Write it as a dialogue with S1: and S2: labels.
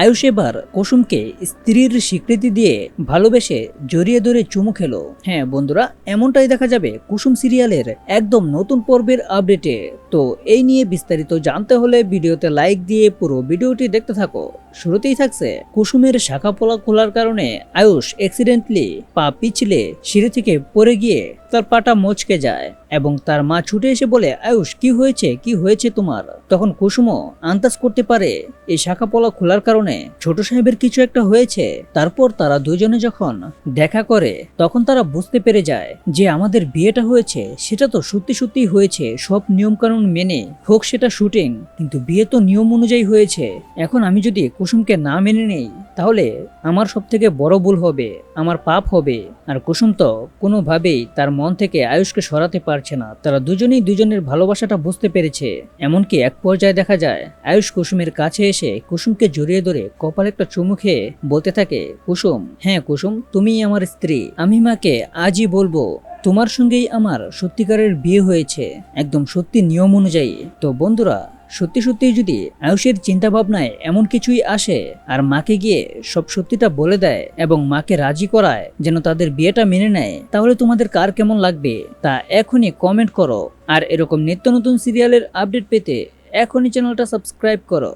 S1: আয়ুষ এবার কুসুমকে স্ত্রীর স্বীকৃতি দিয়ে ভালোবেসে জড়িয়ে ধরে চুমু খেলো। হ্যাঁ বন্ধুরা, এমনটাই দেখা যাবে কুসুম সিরিয়ালের একদম নতুন পর্বের আপডেটে। তো এই নিয়ে বিস্তারিত জানতে হলে ভিডিওতে লাইক দিয়ে পুরো ভিডিওটি দেখতে থাকো। শুরুতেই থাকছে কুসুমের শাখা পোলা খোলার কারণে আয়ুষ অ্যাক্সিডেন্টলি পা পিছলে সিঁড়ি থেকে পড়ে গিয়ে তার পাটা মচকে যায়। এবং তার মা ছুটে এসে বলে, আয়ুষ, কি হয়েছে? কি হয়েছে তোমার? তখন কুসুমও আন্দাজ করতে পারে, এই শাখা পলা খোলার কারণে ছোট সাহেবের কিছু একটা হয়েছে। তারপর তারা দুজনে যখন দেখা করে, তখন তারা বুঝতে পেরে যায় যে আমাদের বিয়েটা হয়েছে, সেটা তো সত্যি সত্যি হয়েছে, সব নিয়ম কানুন মেনে হোক সেটা শুটিং, কিন্তু বিয়ে তো নিয়ম অনুযায়ী হয়েছে। এখন আমি যদি কুসুমকে না মেনে নেই তাহলে আমার সব থেকে বড় ভুল হবে, আমার পাপ হবে। আর কুসুম তো কোনোভাবেই তার মন থেকে আয়ুষকে সরাতে পারছে না। তারা দুজনেই দুজনের ভালোবাসাটা বুঝতে পেরেছে। এমনকি এক পর্যায়ে দেখা যায়, আয়ুষ কুসুমের কাছে এসে কুসুমকে জড়িয়ে ধরে কপাল একটা চুমু খেয়ে বলতে থাকে, কুসুম হ্যাঁ কুসুম, তুমিই আমার স্ত্রী। আমি মাকে আজই বলব, তোমার সঙ্গেই আমার সত্যিকারের বিয়ে হয়েছে, একদম সত্যি নিয়ম অনুযায়ী। তো বন্ধুরা সত্যি সত্যি যদি আয়ুষের চিন্তা ভাবনায় এমন কিছুই আসে আর মাকে গিয়ে সব সত্যিটা বলে দেয় এবং মাকে রাজি করায় যেন তাদের বিয়েটা মেনে নেয়, তাহলে তোমাদের কার কেমন লাগবে তা এখনই কমেন্ট করো। আর এরকম নিত্য নতুন সিরিয়ালের আপডেট পেতে এখনই চ্যানেলটা সাবস্ক্রাইব করো।